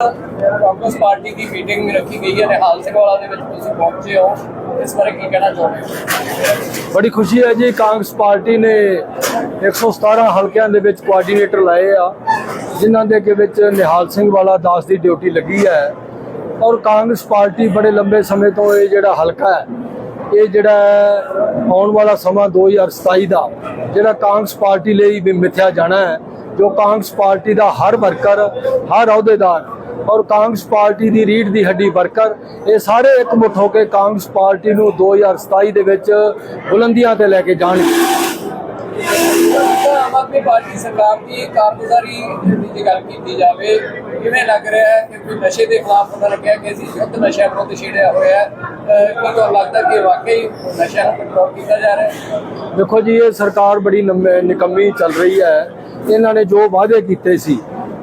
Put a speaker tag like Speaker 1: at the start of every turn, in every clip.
Speaker 1: Congress party ਦੀ meeting ਵੀ ਰੱਖੀ ਗਈ ਹੈ ਨਿਹਾਲ ਸਿੰਘ ਵਾਲਾ ਦੇ ਵਿੱਚ ਤੁਸੀਂ ਪਹੁੰਚੇ ਹੋ। ਇਸ ਬਾਰੇ ਕੀ ਕਹਿਣਾ ਚਾਹੁੰਦੇ ਹੋ
Speaker 2: ਬੜੀ ਖੁਸ਼ੀ ਹੈ ਜੀ ਕਾਂਗਰਸ ਪਾਰਟੀ ਨੇ 117 ਹਲਕਿਆਂ ਦੇ ਵਿੱਚ ਕੋਆਰਡੀਨੇਟਰ ਲਾਏ ਆ ਜਿਨ੍ਹਾਂ ਦੇ ਅੱਗੇ ਵਿੱਚ ਨਿਹਾਲ ਸਿੰਘ ਵਾਲਾ ਦਾਸ ਦੀ ਡਿਊਟੀ ਲੱਗੀ ਹੈ। ਔਰ ਕਾਂਗਰਸ ਪਾਰਟੀ ਬੜੇ ਲੰਬੇ ਸਮੇਂ ਤੋਂ ਇਹ ਜਿਹੜਾ ਹਲਕਾ ਹੈ ਇਹ ਜਿਹੜਾ ਹੈ, ਆਉਣ ਵਾਲਾ ਸਮਾਂ 2027 ਦਾ ਜਿਹੜਾ ਕਾਂਗਰਸ ਪਾਰਟੀ ਲਈ ਵੀ ਮਿੱਥਿਆ ਜਾਣਾ ਹੈ ਜੋ ਕਾਂਗਰਸ ਪਾਰਟੀ ਦਾ ਹਰ ਵਰਕਰ ਹਰ ਅਹੁਦੇਦਾਰ ਔਰ ਕਾਂਗਰਸ ਪਾਰਟੀ ਦੀ ਰੀੜ ਦੀ ਹੱਡੀ ਵਰਕਰ ਇਹ ਸਾਰੇ ਇਕਮੁੱਠ ਹੋ ਕੇ ਕਾਂਗਰਸ ਪਾਰਟੀ ਨੂੰ 2027 ਦੇ ਵਿੱਚ ਬੁਲੰਦੀਆਂ ਤੇ ਲੈ ਕੇ ਜਾਣਗੇ।
Speaker 1: ਤਾਂ ਆਮ ਆਦਮੀ ਪਾਰਟੀ ਸਰਕਾਰ ਦੀ ਕਾਰਗੁਜ਼ਾਰੀ ਦੀ ਜੇ ਗੱਲ ਕੀਤੀ ਜਾਵੇ ਕਿਵੇਂ ਲੱਗ ਰਿਹਾ ਹੈ ਕਿ ਕੋਈ ਨਸ਼ੇ ਦੇ ਖਿਲਾਫ ਪਤਾ ਲੱਗਿਆ ਕਿ ਅਸੀਂ ਯੁੱਧ ਨਸ਼ਾ ਵਿਰੁੱਧ ਛੇੜਿਆ ਹੋਇਆ ਹੈ? ਅਹ ਕੀ ਤੁਹਾਨੂੰ ਲੱਗਦਾ ਕਿ ਵਾਕਈ ਨਸ਼ਾ ਨੂੰ ਕੰਟਰੋਲ ਕੀਤਾ ਜਾ ਰਿਹਾ ਹੈ?
Speaker 2: ਦੇਖੋ ਜੀ ਇਹ ਸਰਕਾਰ ਬੜੀ ਨਿਕੰਮੀ ਚੱਲ ਰਹੀ ਹੈ। ਇਹਨਾਂ ਨੇ ਜੋ ਵਾਅਦੇ ਕੀਤੇ ਸੀ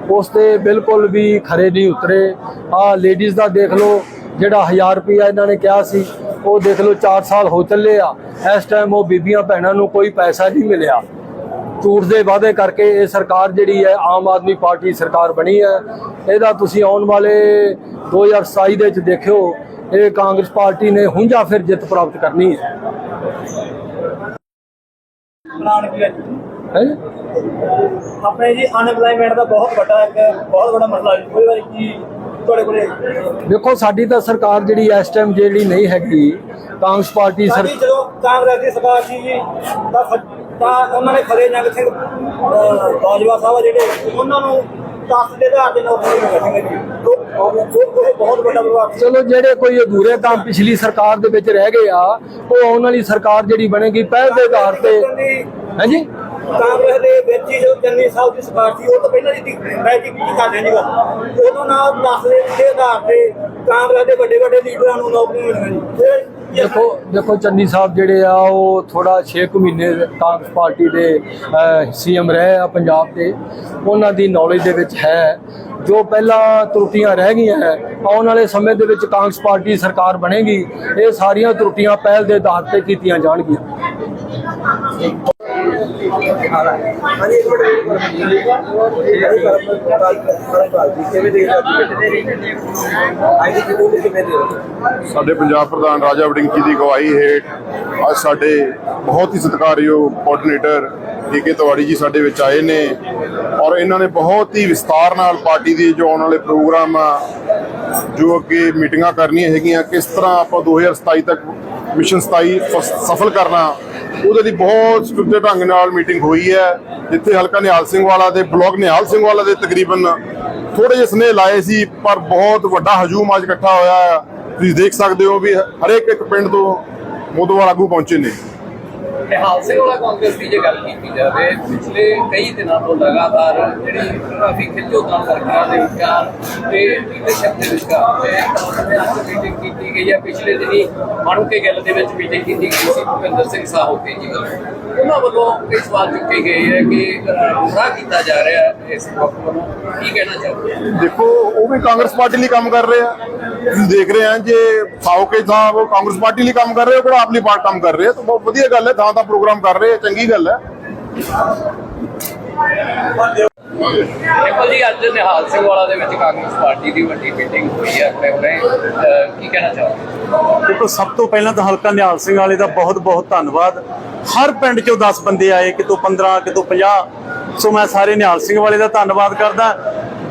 Speaker 2: ਉਸ ਤੇ ਬਿਲਕੁਲ ਵੀ ਖਰੇ ਨਹੀਂ ਉਤਰੇ। ਆ ਲੇਡੀਜ਼ ਦਾ ਦੇਖ ਲਓ, ਜਿਹੜਾ 1000 ਰੁਪਇਆ ਇਹਨਾਂ ਨੇ ਕਿਹਾ ਸੀ, ਉਹ ਦੇਖ ਲਓ 4 ਸਾਲ ਹੋ ਚੱਲੇ ਆ। ਇਸ ਟਾਈਮ ਉਹ ਬੀਬੀਆਂ ਭੈਣਾਂ ਨੂੰ ਕੋਈ ਪੈਸਾ ਨਹੀਂ ਮਿਲਿਆ। ਝੂਠ ਦੇ ਵਾਅਦੇ ਕਰਕੇ ਇਹ ਸਰਕਾਰ ਜਿਹੜੀ ਹੈ, ਆਮ ਆਦਮੀ ਪਾਰਟੀ ਸਰਕਾਰ ਬਣੀ ਹੈ। ਇਹਦਾ ਤੁਸੀਂ ਆਉਣ ਵਾਲੇ 2027 ਦੇ ਵਿੱਚ ਦੇਖਿਓ, ਇਹ ਕਾਂਗਰਸ ਪਾਰਟੀ ਨੇ ਹੁੰਜਾ ਫਿਰ ਜਿੱਤ ਪ੍ਰਾਪਤ ਕਰਨੀ ਹੈ।
Speaker 3: ਹੈ
Speaker 2: ਹੈ ਜੀ?
Speaker 3: ਆਪਣੇ ਜੀ ਅਨਪਲਾਈਮੈਂਟ ਦਾ ਬਹੁਤ ਵੱਡਾ ਇੱਕ ਬਹੁਤ ਵੱਡਾ ਮਸਲਾ ਹੈ ਕੋਈ ਵਾਰੀ ਕੀ ਤੁਹਾਡੇ ਕੋਲੇ
Speaker 2: ਦੇਖੋ ਸਾਡੀ ਤਾਂ ਸਰਕਾਰ ਜਿਹੜੀ ਇਸ ਟਾਈਮ ਜਿਹੜੀ ਨਹੀਂ ਹੈਗੀ ਕਾਂਗਰਸ ਪਾਰਟੀ ਸਰ
Speaker 3: ਜਦੋਂ ਕਾਂਗਰਸ ਦੀ ਸਰਕਾਰ ਸੀ ਜੀ ਤਾਂ ਉਹਨਾਂ ਨੇ ਖੜੇ ਜੰਗ ਸਿੰਘ ਬਾਜਵਾ ਸਾਹਿਬ ਜਿਹੜੇ ਉਹਨਾਂ ਨੂੰ 10 ਦੇ ਆਧਾਰ ਦੇ ਨੌਕਰੀ ਮਿਲ ਗਈ ਜੀ। ਬਹੁਤ ਵੱਡਾ ਵਿਵਾਦ ਸੀ।
Speaker 2: ਚਲੋ ਜਿਹੜੇ ਕੋਈ ਅਧੂਰੇ ਕੰਮ ਪਿਛਲੀ ਸਰਕਾਰ ਦੇ ਵਿੱਚ ਰਹਿ ਗਏ ਆ ਉਹ ਆਉਣ ਵਾਲੀ ਸਰਕਾਰ ਜਿਹੜੀ ਬਣੇਗੀ ਪਹਿਲ ਦੇ ਆਧਾਰ ਤੇ ਹਾਂਜੀ।
Speaker 3: ਕਾਂਗਰਸ ਦੇ ਵਿੱਚ ਹੀ ਜਦੋਂ ਚੰਨੀ ਸਾਹਿਬ ਦੀ ਸਰਕਾਰ ਸੀ ਉਹ ਤੋਂ ਪਹਿਲਾਂ ਦੀ ਮੈਂ ਜੀ ਕੀ ਕਰਦੇ ਜੀ ਗੱਲ ਉਦੋਂ ਨਾਲ 10 ਦੇ ਆਧਾਰ ਤੇ ਕਾਂਗਰਸ ਦੇ ਵੱਡੇ ਵੱਡੇ ਲੀਡਰਾਂ ਨੂੰ ਜੀ ਇਹ- ਇਹ
Speaker 2: ਦੇਖੋ ਦੇਖੋ ਚੰਨੀ ਸਾਹਿਬ ਜਿਹੜੇ ਆ ਉਹ ਥੋੜਾ 6 ਮਹੀਨੇ ਕਾਂਗਰਸ ਪਾਰਟੀ ਦੇ ਸੀਐਮ ਰਹੇ ਆ ਪੰਜਾਬ ਦੇ। ਉਹਨਾਂ ਦੀ ਨੌਲੇਜ ਦੇ ਵਿੱਚ ਹੈ। ਜੋ ਪਹਿਲਾਂ ਤਰੁੱਟੀਆਂ ਰਹਿ ਗਈਆਂ ਹੈ ਆਉਣ ਵਾਲੇ ਸਮੇਂ ਦੇ ਵਿੱਚ ਕਾਂਗਰਸ ਪਾਰਟੀ ਸਰਕਾਰ ਬਣੇਗੀ ਇਹ ਸਾਰੀਆਂ ਤਰੁੱਟੀਆਂ ਪਹਿਲ ਦੇ ਆਧਾਰ ਤੇ ਕੀਤੀਆਂ ਜਾਣਗੀਆਂ।
Speaker 4: ਸਾਡੇ ਪੰਜਾਬ ਪ੍ਰਧਾਨ ਰਾਜਾ ਵੜਿੰਗ ਜੀ ਦੀ ਅਗਵਾਈ ਹੇਠ ਅੱਜ ਸਾਡੇ ਬਹੁਤ ਹੀ ਸਤਿਕਾਰਯੋਗ ਕੋਆਰਡੀਨੇਟਰ ਡੀਕੇ ਤਵਾੜੀ ਜੀ ਸਾਡੇ ਵਿੱਚ ਆਏ ਨੇ ਔਰ ਇਹਨਾਂ ਨੇ ਬਹੁਤ ਹੀ ਵਿਸਤਾਰ ਨਾਲ ਪਾਰਟੀ ਦੀ ਜੋ ਆਉਣ ਵਾਲੇ ਪ੍ਰੋਗਰਾਮ ਆ, ਜੋ ਅੱਗੇ ਮੀਟਿੰਗਾਂ ਕਰਨੀਆਂ ਹੈਗੀਆਂ, ਕਿਸ ਤਰ੍ਹਾਂ ਆਪਾਂ 2027 ਤੱਕ ਮਿਸ਼ਨ 27 ਸਫਲ ਕਰਨਾ ਉਹਦੇ ਦੀ ਬਹੁਤ ਸੁਚੱਜੇ ਢੰਗ ਨਾਲ ਮੀਟਿੰਗ ਹੋਈ ਹੈ। ਜਿੱਥੇ ਹਲਕਾ ਨਿਹਾਲ ਸਿੰਘ ਵਾਲਾ ਦੇ ਬਲਾਕ ਨਿਹਾਲ ਸਿੰਘ ਵਾਲਾ ਦੇ ਤਕਰੀਬਨ ਥੋੜੇ ਜਿਹੇ ਸਨੇਹ ਲਾਏ ਸੀ, ਪਰ ਬਹੁਤ ਵੱਡਾ ਹਜੂਮ ਅੱਜ ਇਕੱਠਾ ਹੋਇਆ ਹੈ। ਤੁਸੀਂ ਦੇਖ ਸਕਦੇ ਹੋ ਵੀ ਹਰੇਕ ਇੱਕ ਪਿੰਡ ਤੋਂ ਮੋਦਵਾਰ ਆਗੂ ਪਹੁੰਚੇ ਨੇ।
Speaker 1: ਨਿਹਾਲ ਸਿੰਘ ਵਾਲਾ ਕਾਂਗਰਸ ਦੀ ਜੇ ਗੱਲ ਕੀਤੀ ਜਾਵੇ, ਪਿਛਲੇ ਕਈ ਦਿਨਾਂ ਤੋਂ ਲਗਾਤਾਰ ਜਿਹੜੀ ਕਾਫੀ ਖਿੱਚੋਤਾਂ ਸਰਕਾਰ ਦੇ ਵਿਚਾਰ ਤੇ ਲੀਡਰਸ਼ਿਪ ਦੇ ਵਿਚਾਰ ਤੇ ਅੱਜ ਮੀਟਿੰਗ ਕੀਤੀ ਗਈ ਹੈ ਪਿਛਲੇ ਦਿਨੀ ਮਾਣੂਕੇ ਗੱਲ ਦੇ ਵਿੱਚ ਮੀਟਿੰਗ ਕੀਤੀ ਗਈ ਸੀ, ਭੁਪਿੰਦਰ ਸਿੰਘ ਸਾਹੋਕੇ ਜੀ। ਵੱਲੋਂ ਉਹਨਾਂ ਵੱਲੋਂ ਕਈ ਸਵਾਲ ਚੁੱਕੇ ਗਏ ਹੈ ਕਿ ਗੁੰਮਰਾਹ ਕੀਤਾ ਜਾ ਰਿਹਾ ਹੈ ਇਸ ਵਕਤ ਵੱਲੋਂ ਕੀ ਕਹਿਣਾ ਚਾਹੁੰਦੇ
Speaker 4: ਦੇਖੋ, ਉਹ ਵੀ ਕਾਂਗਰਸ ਪਾਰਟੀ ਲਈ ਕੰਮ ਕਰ ਰਹੇ ਆ। ਤੁਸੀਂ ਦੇਖ ਰਹੇ ਆ ਜੇ ਸਾਊਕੇ ਸਾਹਿਬ ਉਹ ਕਾਂਗਰਸ ਪਾਰਟੀ ਲਈ ਕੰਮ ਕਰ ਰਹੇ ਹੋ ਕਿਹੜਾ ਆਪਣੀ ਲਈ ਕੰਮ ਕਰ ਰਹੇ ਆ। ਤਾਂ ਬਹੁਤ ਵਧੀਆ ਗੱਲ ਹੈ, ਥਾਂ ਥਾਂ ਪ੍ਰੋਗਰਾਮ ਕਰ ਰਹੇ ਆ, ਚੰਗੀ ਗੱਲ ਹੈ।
Speaker 1: ਦੇਖੋ ਜੀ, ਅੱਜ ਨਿਹਾਲ ਸਿੰਘ ਵਾਲਾ ਦੇ ਵਿੱਚ ਕਾਂਗਰਸ ਪਾਰਟੀ ਦੀ ਵੱਡੀ ਮੀਟਿੰਗ ਹੋਈ ਹੈ ਆਪਣੇ ਹੁਣੇ ਕੀ ਕਹਿਣਾ ਚਾਹੁੰਦੇ
Speaker 5: ਦੇਖੋ, ਸਭ ਤੋਂ ਪਹਿਲਾਂ ਤਾਂ ਹਲਕਾ ਨਿਹਾਲ ਸਿੰਘ ਵਾਲੇ ਦਾ ਬਹੁਤ ਬਹੁਤ ਧੰਨਵਾਦ। ਹਰ ਪਿੰਡ ਚੋਂ 10 ਬੰਦੇ ਆਏ, ਕਿਤੋਂ 15 ਕਿਤੋਂ 50 ਸੋ ਮੈਂ ਸਾਰੇ ਨਿਹਾਲ ਸਿੰਘ ਵਾਲੇ ਦਾ ਧੰਨਵਾਦ ਕਰਦਾ।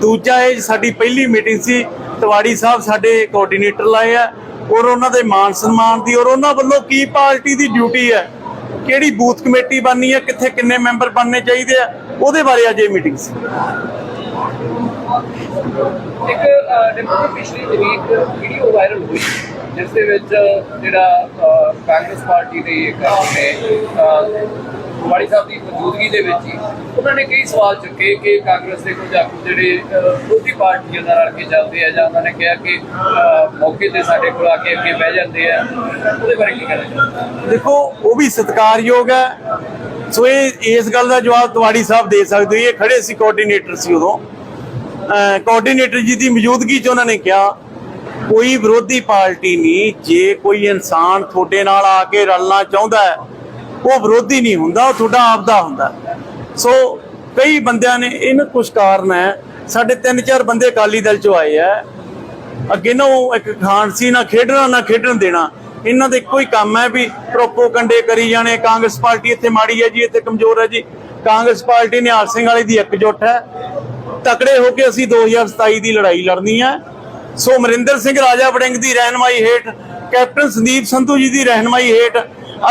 Speaker 5: ਦੂਜਾ ਇਹ ਸਾਡੀ ਪਹਿਲੀ ਮੀਟਿੰਗ ਸੀ। ਤਿਵਾੜੀ ਸਾਹਿਬ ਸਾਡੇ ਕੋਆਰਡੀਨੇਟਰ ਲਾਏ ਆ, ਔਰ ਉਹਨਾਂ ਦੇ ਮਾਨ ਸਨਮਾਨ ਦੀ, ਔਰ ਉਹਨਾਂ ਵੱਲੋਂ ਕੀ ਪਾਰਟੀ ਦੀ ਡਿਊਟੀ ਹੈ? ਕਿਹੜੀ ਬੂਥ ਕਮੇਟੀ ਬਣਨੀ ਹੈ? ਕਿੱਥੇ ਕਿੰਨੇ ਮੈਂਬਰ ਬਣਨੇ ਚਾਹੀਦੇ ਆ? ਉਹਦੇ ਬਾਰੇ ਅੱਜ ਇਹ ਮੀਟਿੰਗ ਸੀ।
Speaker 1: ਇੱਕ ਜੀ, ਪਿਛਲੀ ਇੱਕ ਵੀਡੀਓ ਵਾਇਰਲ ਹੋਈ ਜਿਸ ਦੇ ਵਿੱਚ ਜਿਹੜਾ ਕਾਂਗਰਸ ਪਾਰਟੀ ਦੇ ਇੱਕ ਆਪਣੇ ਵਾਲੀ ਸਾਹਿਬ ਦੀ ਮੌਜੂਦਗੀ ਦੇ ਵਿੱਚ ਹੀ ਉਹਨਾਂ ਨੇ ਕਈ ਸਵਾਲ ਚੁੱਕੇ ਕਿ ਕਾਂਗਰਸ ਦੇ ਕੁਝ ਆਗੂ ਜਿਹੜੇ ਵਿਰੋਧੀ ਪਾਰਟੀਆਂ ਨਾਲ ਰਲ ਕੇ ਚੱਲਦੇ ਆ ਜਾਂ ਉਹਨਾਂ ਨੇ ਕਿਹਾ ਕਿ ਮੌਕੇ ਤੇ ਸਾਡੇ ਕੋਲ ਆ ਕੇ ਅੱਗੇ ਬਹਿ ਜਾਂਦੇ ਆ ਉਹਦੇ ਬਾਰੇ ਕੀ ਕਹਿਣਾ ਚਾਹੁੰਦੇ
Speaker 5: ਦੇਖੋ ਉਹ ਵੀ ਸਤਿਕਾਰਯੋਗ ਹੈ ਸੋ ਇਹ ਇਸ ਗੱਲ ਦਾ ਜਵਾਬ ਤਵਾੜੀ ਸਾਹਿਬ ਦੇ ਸਕਦੇ ਇਹ ਖੜੇ ਸੀ ਕੋਆਰਡੀਨੇਟਰ ਸੀ ਉਦੋਂ। ਕੋਆਰਡੀਨੇਟਰ ਜੀ ਦੀ ਮੌਜੂਦਗੀ 'ਚ ਉਹਨਾਂ ਨੇ ਕਿਹਾ, ਕੋਈ ਵਿਰੋਧੀ ਪਾਰਟੀ ਨਹੀਂ, ਜੇ ਕੋਈ ਇਨਸਾਨ ਤੁਹਾਡੇ ਨਾਲ ਆ ਕੇ ਰਲਣਾ ਚਾਹੁੰਦਾ ਹੈ, ਉਹ ਵਿਰੋਧੀ ਨਹੀਂ ਹੁੰਦਾ, ਉਹ ਤੁਹਾਡਾ ਆਪਦਾ ਹੁੰਦਾ। ਸੋ ਕਈ ਬੰਦਿਆਂ ਨੇ ਇਹਨਾਂ ਕੁਝ ਕਾਰਨ ਹੈ। ਸਾਡੇ ਤਿੰਨ ਚਾਰ ਬੰਦੇ ਅਕਾਲੀ ਦਲ ਚੋਂ ਆਏ ਆ। ਅੱਗੇ ਨਾ ਉਹ ਇੱਕ ਖਾਨ ਸੀ, ਨਾ ਖੇਡਣਾ, ਨਾ ਖੇਡਣ ਦੇਣਾ। ਇਹਨਾਂ ਦਾ ਇੱਕੋ ਹੀ ਕੰਮ ਹੈ ਵੀ ਪ੍ਰੋਪੋਗੰਡੇ ਕਰੀ ਜਾਣੇ, ਕਾਂਗਰਸ ਪਾਰਟੀ ਇੱਥੇ ਮਾੜੀ ਹੈ ਜੀ, ਇੱਥੇ ਕਮਜ਼ੋਰ ਹੈ ਜੀ। ਕਾਂਗਰਸ ਪਾਰਟੀ ਨਿਹਾਲ ਸਿੰਘ ਵਾਲੀ ਦੀ ਇਕਜੁੱਟ ਹੈ। ਤਕੜੇ ਹੋ ਕੇ ਅਸੀਂ 2027 ਦੀ ਲੜਾਈ ਲੜਨੀ ਹੈ। ਸੋ ਅਮਰਿੰਦਰ ਸਿੰਘ ਰਾਜਾ ਵੜਿੰਗ ਦੀ ਰਹਿਨਮਾਈ ਹੇਠ, ਕੈਪਟਨ ਸੰਦੀਪ ਸੰਧੂ ਜੀ ਦੀ ਰਹਿਨਮਾਈ ਹੇਠ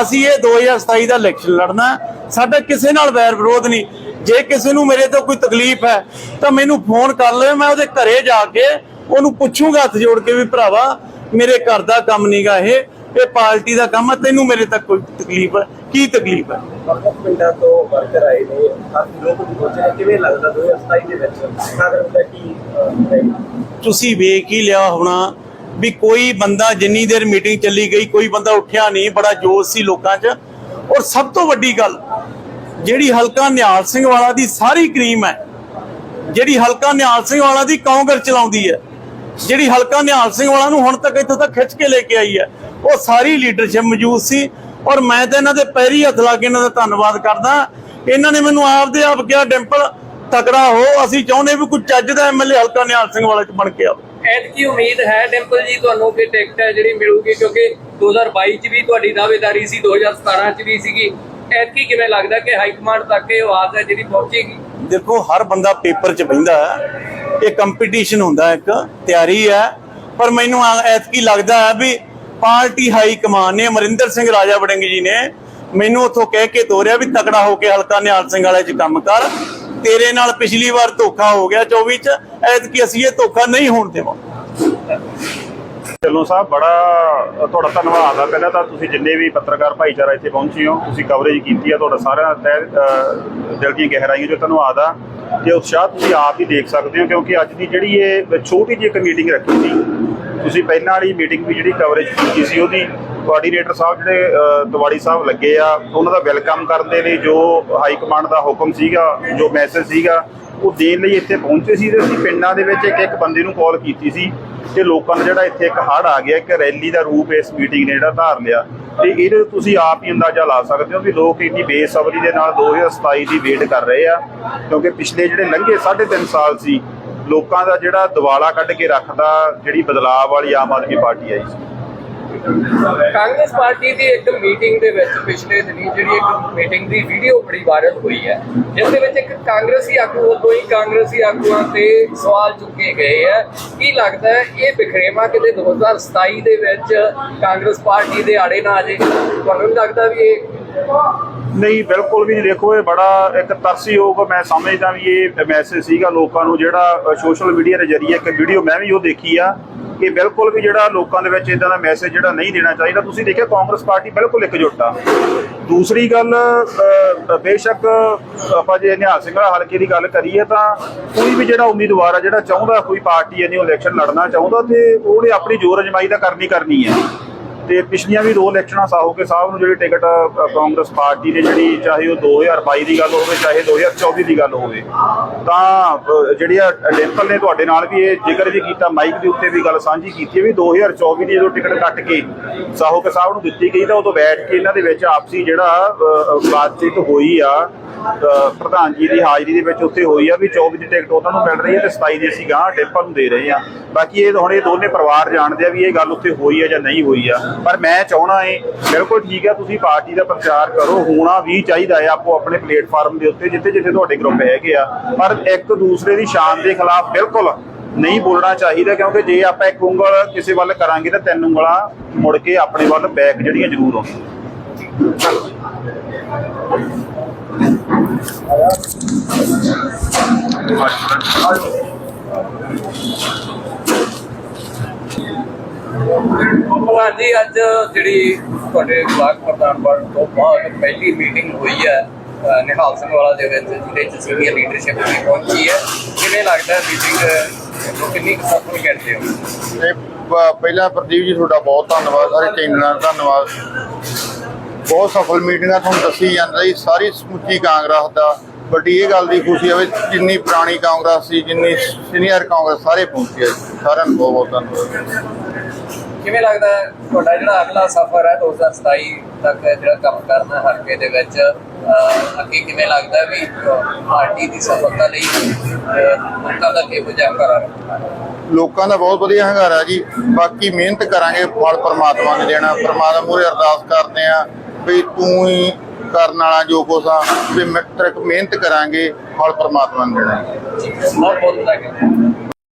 Speaker 5: ਅਸੀਂ ਇਹ 2027 ਦਾ ਇਲੈਕਸ਼ਨ ਲੜਨਾ ਸਾਡਾ ਕਿਸੇ ਨਾਲ ਵੈਰ ਵਿਰੋਧ ਨਹੀਂ। ਜੇ ਕਿਸੇ ਨੂੰ ਮੇਰੇ ਤੋਂ ਕੋਈ ਤਕਲੀਫ ਹੈ, ਤਾਂ ਮੈਨੂੰ ਫੋਨ ਕਰ ਲਵੇ ਮੈਂ ਉਹਦੇ ਘਰੇ ਜਾ ਕੇ ਉਹਨੂੰ ਪੁੱਛੂਗਾ ਹੱਥ ਜੋੜ ਕੇ ਵੀ ਭਰਾਵਾ, ਮੇਰੇ ਘਰ ਦਾ ਕੰਮ ਨਹੀਂਗਾ ਇਹ। ਇਹ ਪਾਰਟੀ ਦਾ ਕੰਮ ਹੈ ਤੈਨੂੰ ਮੇਰੇ ਤੱਕ ਕੋਈ ਤਕਲੀਫ ਹੈ? ਕੀ ਤਕਲੀਫ ਹੈ?
Speaker 3: ਵੱਖ ਪਿੰਡਾਂ ਤੋਂ ਵਰਕਰ ਆਏ ਨੇ ਹਰ ਲੋਕ ਦੀ ਸੋਚਿਆ ਕਿਵੇਂ ਲੱਗਦਾ 2027 ਦੇ ਵਿੱਚ? ਕਾਂਗਰਸ ਦਾ ਕੀ ਅਹ, ਹੈ?
Speaker 5: ਤੁਸੀਂ ਵੇਖ ਹੀ ਲਿਆ ਹੋਣਾ ਵੀ ਕੋਈ ਬੰਦਾ ਜਿੰਨੀ ਦੇਰ ਮੀਟਿੰਗ ਚੱਲੀ ਗਈ ਕੋਈ ਬੰਦਾ ਉੱਠਿਆ ਨਹੀਂ ਬੜਾ ਜੋਸ਼ ਸੀ ਲੋਕਾਂ 'ਚ। ਔਰ ਸਭ ਤੋਂ ਵੱਡੀ ਗੱਲ ਜਿਹੜੀ ਹਲਕਾ ਨਿਹਾਲ ਸਿੰਘ ਵਾਲਾ ਦੀ ਸਾਰੀ ਕਰੀਮ ਹੈ ਜਿਹੜੀ ਹਲਕਾ ਨਿਹਾਲ ਸਿੰਘ ਵਾਲਾ ਦੀ ਕਾਂਗਰਸ ਚਲਾਉਂਦੀ ਹੈ। ਜਿਹੜੀ ਹਲਕਾ ਨਿਹਾਲ ਸਿੰਘ ਵਾਲਾ ਨੂੰ ਹੁਣ ਤੱਕ ਇੱਥੋਂ ਤੱਕ ਖਿੱਚ ਕੇ ਲੈ ਕੇ ਆਈ ਹੈ, ਉਹ ਸਾਰੀ ਲੀਡਰਸ਼ਿਪ ਮੌਜੂਦ ਸੀ ਔਰ ਮੈਂ ਤਾਂ ਇਹਨਾਂ ਦੇ ਪੈਰੀ ਹੱਥ ਲਾ ਕੇ ਇਹਨਾਂ ਦਾ ਧੰਨਵਾਦ ਕਰਦਾ। ਇਹਨਾਂ ਨੇ ਮੈਨੂੰ ਆਪਦੇ ਆਪ ਕਿਹਾ, ਡਿੰਪਲ, ਤਕੜਾ ਹੋ, ਅਸੀਂ ਚਾਹੁੰਦੇ ਵੀ ਕੋਈ ਚੱਜ ਦਾ ਐਮਐਲਏ ਹਲਕਾ ਨਿਹਾਲ ਸਿੰਘ ਵਾਲਾ ਚ ਬਣ ਕੇ ਆਵੇ।
Speaker 1: ਐਤਕੀ ਉਮੀਦ ਹੈ ਡਿੰਪਲ ਜੀ, ਤੁਹਾਨੂੰ ਕਿ ਟਿਕਟ ਹੈ ਜਿਹੜੀ ਮਿਲੂਗੀ, ਕਿਉਂਕਿ 2022 ਚ ਵੀ ਤੁਹਾਡੀ ਦਾਅਵੇਦਾਰੀ ਸੀ 2017 ਚ ਵੀ ਸੀਗੀ। ਐਤਕੀ ਕਿਵੇਂ ਲੱਗਦਾ ਕਿ ਹਾਈ ਕਮਾਂਡ ਤੱਕ ਇਹ ਆਵਾਜ਼ ਹੈ ਜਿਹੜੀ ਪਹੁੰਚੇਗੀ?
Speaker 5: ਦੇਖੋ, ਹਰ ਬੰਦਾ ਪੇਪਰ 'ਚ ਬਹਿੰਦਾ ਹੈ। ਇਹ ਕੰਪੀਟੀਸ਼ਨ ਹੁੰਦਾ ਇੱਕ, ਤਿਆਰੀ ਹੈ। ਪਰ ਮੈਨੂੰ ਐਤਕੀ ਲੱਗਦਾ ਹੈ ਵੀ ਪਾਰਟੀ ਹਾਈ ਕਮਾਨ ਨੇ, ਅਮਰਿੰਦਰ ਸਿੰਘ ਰਾਜਾ ਵੜਿੰਗ ਜੀ ਨੇ ਮੈਨੂੰ ਉੱਥੋਂ ਕਹਿ ਕੇ ਤੋਰਿਆ ਵੀ ਤਕੜਾ ਹੋ ਕੇ ਹਲਕਾ ਨਿਹਾਲ ਸਿੰਘ ਵਾਲੇ 'ਚ ਕੰਮ ਕਰ। ਤੇਰੇ ਨਾਲ ਪਿਛਲੀ ਵਾਰ ਧੋਖਾ ਹੋ ਗਿਆ 24 'ਚ, ਐਤਕੀ ਅਸੀਂ ਇਹ ਧੋਖਾ ਨਹੀਂ ਹੋਣ ਦੇਵਾਂਗੇ।
Speaker 6: ਢਿੱਲੋਂ ਸਾਹਿਬ ਬੜਾ ਤੁਹਾਡਾ ਧੰਨਵਾਦ ਆ। ਪਹਿਲਾਂ ਤਾਂ ਤੁਸੀਂ ਜਿੰਨੇ ਵੀ ਪੱਤਰਕਾਰ ਭਾਈਚਾਰਾ ਇੱਥੇ ਪਹੁੰਚੇ ਹੋ ਤੁਸੀਂ ਕਵਰੇਜ ਕੀਤੀ ਆ ਤੁਹਾਡਾ ਸਾਰਿਆਂ ਦਾ ਦਿਲ ਦੀਆਂ ਗਹਿਰਾਈਆਂ ਜੋ ਧੰਨਵਾਦ ਆ। ਤੇ ਉਤਸ਼ਾਹ ਤੁਸੀਂ ਆਪ ਹੀ ਦੇਖ ਸਕਦੇ ਹੋ ਕਿਉਂਕਿ ਅੱਜ ਦੀ ਜਿਹੜੀ ਇਹ ਛੋਟੀ ਜਿਹੀ ਇੱਕ ਮੀਟਿੰਗ ਰੱਖੀ ਸੀ। ਤੁਸੀਂ ਪਹਿਲਾਂ ਵਾਲੀ ਮੀਟਿੰਗ ਵੀ ਜਿਹੜੀ ਕਵਰੇਜ ਕੀਤੀ ਸੀ ਉਹਦੀ ਕੋਆਰਡੀਨੇਟਰ ਸਾਹਿਬ ਜਿਹੜੇ ਅ, ਸਾਹਿਬ ਲੱਗੇ ਆ ਉਹਨਾਂ ਦਾ ਵੈਲਕਮ ਕਰਨ ਦੇ ਲਈ ਜੋ ਹਾਈ ਕਮਾਂਡ ਦਾ ਹੁਕਮ ਸੀਗਾ ਜੋ ਮੈਸੇਜ ਸੀਗਾ ਉਹ ਦੇਣ ਲਈ ਇੱਥੇ ਪਹੁੰਚੇ ਸੀ ਤੇ ਅਸੀਂ ਪਿੰਡਾਂ ਦੇ ਵਿੱਚ ਇੱਕ ਇੱਕ ਬੰਦੇ ਨੂੰ ਕਾਲ ਕੀਤੀ ਸੀ। ਤੇ ਲੋਕਾਂ ਦਾ ਜਿਹੜਾ ਇੱਥੇ ਇੱਕ ਹੜ ਆ ਗਿਆ, ਇੱਕ ਰੈਲੀ ਦਾ ਰੂਪ ਇਸ ਮੀਟਿੰਗ ਨੇ ਜਿਹੜਾ ਧਾਰ ਲਿਆ, ਤੇ ਇਹਦੇ ਤੁਸੀਂ ਆਪ ਹੀ ਅੰਦਾਜ਼ਾ ਲਾ ਸਕਦੇ ਹੋ ਵੀ ਲੋਕ ਇੰਨੀ ਬੇਸਬਰੀ ਦੇ ਨਾਲ 2027 ਦੀ ਵੇਟ ਕਰ ਰਹੇ ਆ, ਕਿਉਂਕਿ ਪਿਛਲੇ ਜਿਹੜੇ ਲੰਘੇ 3.5 ਸਾਲ ਸੀ, ਲੋਕਾਂ ਦਾ ਜਿਹੜਾ ਦਿਵਾਲਾ ਕੱਢ ਕੇ ਰੱਖਦਾ, ਜਿਹੜੀ ਬਦਲਾਅ ਵਾਲੀ ਆਮ ਆਦਮੀ ਪਾਰਟੀ ਆਈ ਸੀ।
Speaker 1: ਕਾਂਗਰਸ ਪਾਰਟੀ ਦੀ ਇੱਕ ਮੀਟਿੰਗ ਦੇ ਵਿੱਚ ਪਿਛਲੇ ਦਿਨੀ ਜਿਹੜੀ ਇੱਕ ਮੀਟਿੰਗ ਦੀ ਵੀਡੀਓ ਬੜੀ ਵਾਇਰਲ ਹੋਈ ਹੈ ਜਿਸ ਦੇ ਵਿੱਚ ਇੱਕ ਕਾਂਗਰਸੀ ਆਗੂ ਵੱਲੋਂ ਹੀ ਕਾਂਗਰਸੀ ਆਗੂਆਂ ਤੇ ਸਵਾਲ ਚੁੱਕੇ ਗਏ ਹੈ। ਕੀ ਲੱਗਦਾ ਹੈ, ਇਹ ਬਿਖਰੇਵਾ ਕਿਤੇ 2027 ਦੇ ਵਿੱਚ ਕਾਂਗਰਸ ਪਾਰਟੀ ਦੇ ਆੜੇ ਨਾ ਆ ਜੇ ਤੁਹਾਨੂੰ ਲੱਗਦਾ ਵੀ ਇਹ
Speaker 6: ਨਹੀਂ, ਬਿਲਕੁਲ ਵੀ ਨਹੀਂ ਦੇਖੋ, ਇਹ ਬੜਾ ਇੱਕ ਤਰਸਯੋਗ ਮੈਂ ਸਮਝਦਾ ਵੀ ਇਹ ਮੈਸੇਜ ਸੀਗਾ ਲੋਕਾਂ ਨੂੰ ਜਿਹੜਾ ਸੋਸ਼ਲ ਮੀਡੀਆ ਦੇ ਜ਼ਰੀਏ ਇੱਕ ਵੀਡੀਓ ਮੈਂ ਵੀ ਉਹ ਦੇਖੀ ਆ। ਕਿ ਬਿਲਕੁਲ ਵੀ ਜਿਹੜਾ ਲੋਕਾਂ ਦੇ ਵਿੱਚ ਇਦਾਂ ਦਾ ਮੈਸੇਜ ਜਿਹੜਾ ਨਹੀਂ ਦੇਣਾ ਚਾਹੀਦਾ। ਤੁਸੀਂ ਦੇਖਿਆ ਕਾਂਗਰਸ ਪਾਰਟੀ ਬਿਲਕੁਲ ਇਕਜੁੱਟ ਆ। ਦੂਸਰੀ ਗੱਲ ਬੇਸ਼ੱਕ ਆਪਾਂ ਜੇ ਨਿਹਾਲ ਸਿੰਘ ਵਾਲਾ ਹਲਕੇ ਦੀ ਗੱਲ ਕਰੀਏ ਤਾਂ ਕੋਈ ਵੀ ਜਿਹੜਾ ਉਮੀਦਵਾਰ ਆ, ਜਿਹੜਾ ਚਾਹੁੰਦਾ ਕੋਈ ਪਾਰਟੀ ਇਹਨੇ ਨਹੀਂ ਇਲੈਕਸ਼ਨ ਲੜਨਾ ਚਾਹੁੰਦਾ ਤੇ ਉਹਨੇ ਆਪਣੀ ਜੋਰ ਅਜਮਾਈ ਤਾਂ ਕਰਨੀ ਕਰਨੀ ਹੈ ਤੇ ਪਿਛਲੀਆਂ ਵੀ ਦੋ ਇਲੈਕਸ਼ਨਾਂ ਸਾਹੋਕੇ ਸਾਹਿਬ ਨੂੰ ਜਿਹੜੀ ਟਿਕਟ ਕਾਂਗਰਸ ਪਾਰਟੀ ਨੇ ਜਿਹੜੀ ਚਾਹੇ ਉਹ 2022 ਦੀ ਗੱਲ ਹੋਵੇ, ਚਾਹੇ 2024 ਦੀ ਗੱਲ ਹੋਵੇ, ਤਾਂ ਜਿਹੜੀ ਆ ਡਿੰਪਲ ਨੇ ਤੁਹਾਡੇ ਨਾਲ ਵੀ ਇਹ ਜ਼ਿਕਰ ਵੀ ਕੀਤਾ, ਮਾਈਕ ਦੇ ਉੱਤੇ ਵੀ ਗੱਲ ਸਾਂਝੀ ਕੀਤੀ ਹੈ ਵੀ 2024 ਦੀ ਜਦੋਂ ਟਿਕਟ ਕੱਟ ਕੇ ਸਾਹੋਕੇ ਸਾਹਿਬ ਨੂੰ ਦਿੱਤੀ ਗਈ, ਤਾਂ ਉਦੋਂ ਬੈਠ ਕੇ ਇਹਨਾਂ ਦੇ ਵਿੱਚ ਆਪਸੀ ਜਿਹੜਾ ਬਾਤਚੀਤ ਹੋਈ ਆ ਪ੍ਰਧਾਨ ਜੀ ਦੀ ਹਾਜ਼ਰੀ ਦੇ ਵਿੱਚ ਉੱਥੇ ਹੋਈ ਆ ਵੀ 24 ਦੀ ਟਿਕਟ ਉਹਨਾਂ ਨੂੰ ਮਿਲ ਰਹੀ ਹੈ ਤੇ 27 ਦੀ ਅਸੀਂ ਗਾਂ ਡਿੰਪਲ ਨੂੰ ਦੇ ਰਹੇ ਆ ਬਾਕੀ ਇਹ ਹੁਣ ਇਹ ਦੋਨੇ ਪਰਿਵਾਰ ਜਾਣਦੇ ਆ ਵੀ ਇਹ ਗੱਲ ਉੱਥੇ ਹੋਈ ਆ ਜਾਂ ਨਹੀਂ ਹੋਈ ਆ। ਪਰ ਮੈਂ ਚਾਹਣਾ ਏ, ਬਿਲਕੁਲ ਠੀਕ ਆ, ਤੁਸੀਂ ਪਾਰਟੀ ਦਾ ਪ੍ਰਚਾਰ ਕਰੋ, ਹੋਣਾ ਵੀ ਚਾਹੀਦਾ ਹੈ ਆਪੋ ਆਪਣੇ ਪਲੇਟਫਾਰਮ ਦੇ ਉੱਤੇ, ਜਿੱਥੇ ਜਿੱਥੇ ਤੁਹਾਡੇ ਗਰੁੱਪ ਹੈਗੇ ਆ। ਪਰ ਇੱਕ ਦੂਸਰੇ ਦੀ ਸ਼ਾਨ ਦੇ ਖਿਲਾਫ ਬਿਲਕੁਲ ਨਹੀਂ ਬੋਲਣਾ ਚਾਹੀਦਾ, ਕਿਉਂਕਿ ਜੇ ਆਪਾਂ ਇੱਕ ਉਂਗਲ ਕਿਸੇ ਵੱਲ ਕਰਾਂਗੇ ਤਾਂ ਤਿੰਨ ਉਂਗਲਾਂ ਮੁੜ ਕੇ ਆਪਣੇ ਵੱਲ ਬੈਕ ਜਿਹੜੀਆਂ ਜ਼ਰੂਰ ਆਉਂਦੀਆਂ
Speaker 1: ਹਾਂਜੀ ਅੱਜ ਜਿਹੜੀ ਤੁਹਾਡੇ ਬਲਾਕ ਪ੍ਰਧਾਨ ਤੋਂ ਬਾਅਦ ਪਹਿਲੀ ਮੀਟਿੰਗ ਹੋਈ ਹੈ ਨਿਹਾਲ ਸਿੰਘ ਵਾਲਾ ਦੇ ਵਿੱਚ, ਜਿਹਦੇ ਚ ਸੀਨੀਅਰ ਲੀਡਰਸ਼ਿਪ ਵੀ ਪਹੁੰਚੀ ਹੈ। ਕਿਵੇਂ ਲੱਗਦਾ ਮੀਟਿੰਗ ਨੂੰ ਕਿੰਨੀ ਸਫਲ ਕਰਦੇ ਹੋ?
Speaker 4: ਪਹਿਲਾਂ ਪ੍ਰਦੀਪ ਜੀ, ਤੁਹਾਡਾ ਬਹੁਤ ਧੰਨਵਾਦ, ਸਾਰੇ ਟੀਮ ਦਾ ਧੰਨਵਾਦ। ਬਹੁਤ ਸਫਲ ਮੀਟਿੰਗ ਆ ਤੁਹਾਨੂੰ ਦੱਸੀ ਜਾਂਦਾ ਜੀ ਸਾਰੀ ਸਮੁੱਚੀ ਕਾਂਗਰਸ ਦਾ। ਵੱਡੀ ਇਹ ਗੱਲ ਦੀ ਖੁਸ਼ੀ ਹੈ ਵੀ ਜਿੰਨੀ ਪੁਰਾਣੀ ਕਾਂਗਰਸ ਸੀ ਜਿੰਨੀ ਸੀਨੀਅਰ ਕਾਂਗਰਸ ਸਾਰੇ ਪਹੁੰਚੇ। ਸਾਰਿਆਂ ਨੂੰ ਬਹੁਤ ਬਹੁਤ ਧੰਨਵਾਦ।
Speaker 1: ਕਿਵੇਂ ਲੱਗਦਾ ਤੁਹਾਡਾ ਜਿਹੜਾ ਅਗਲਾ ਸਫ਼ਰ ਹੈ 2027 ਤੱਕ ਜਿਹੜਾ ਕੰਮ ਕਰਨਾ ਹਲਕੇ ਦੇ ਵਿੱਚ ਅੱਗੇ ਕਿਵੇਂ ਲੱਗਦਾ ਵੀ ਪਾਰਟੀ ਦੀ ਸਫਲਤਾ ਲਈ ਲੋਕਾਂ ਦਾ ਕਿਹੋ ਜਿਹਾ ਕਰਾਰ
Speaker 7: ਲੋਕਾਂ ਦਾ ਬਹੁਤ ਵਧੀਆ ਹੰਗਾਰਾ ਜੀ। ਬਾਕੀ ਮਿਹਨਤ ਕਰਾਂਗੇ ਫਲ ਪ੍ਰਮਾਤਮਾ ਨੇ ਦੇਣਾ। ਪ੍ਰਮਾਤਮਾ ਮੂਹਰੇ ਅਰਦਾਸ ਕਰਦੇ ਆ। ਵੀ ਤੂੰ ਹੀ ਕਰਨ ਵਾਲਾ ਜੋ ਕੁਛ ਆ, ਵੀ ਮਿੱਤਰਕ ਮਿਹਨਤ ਕਰਾਂਗੇ, ਫਲ ਪਰਮਾਤਮਾ ਨੂੰ ਦੇਣਾ।
Speaker 1: ਬਹੁਤ ਬਹੁਤ ਧੰਨਵਾਦ।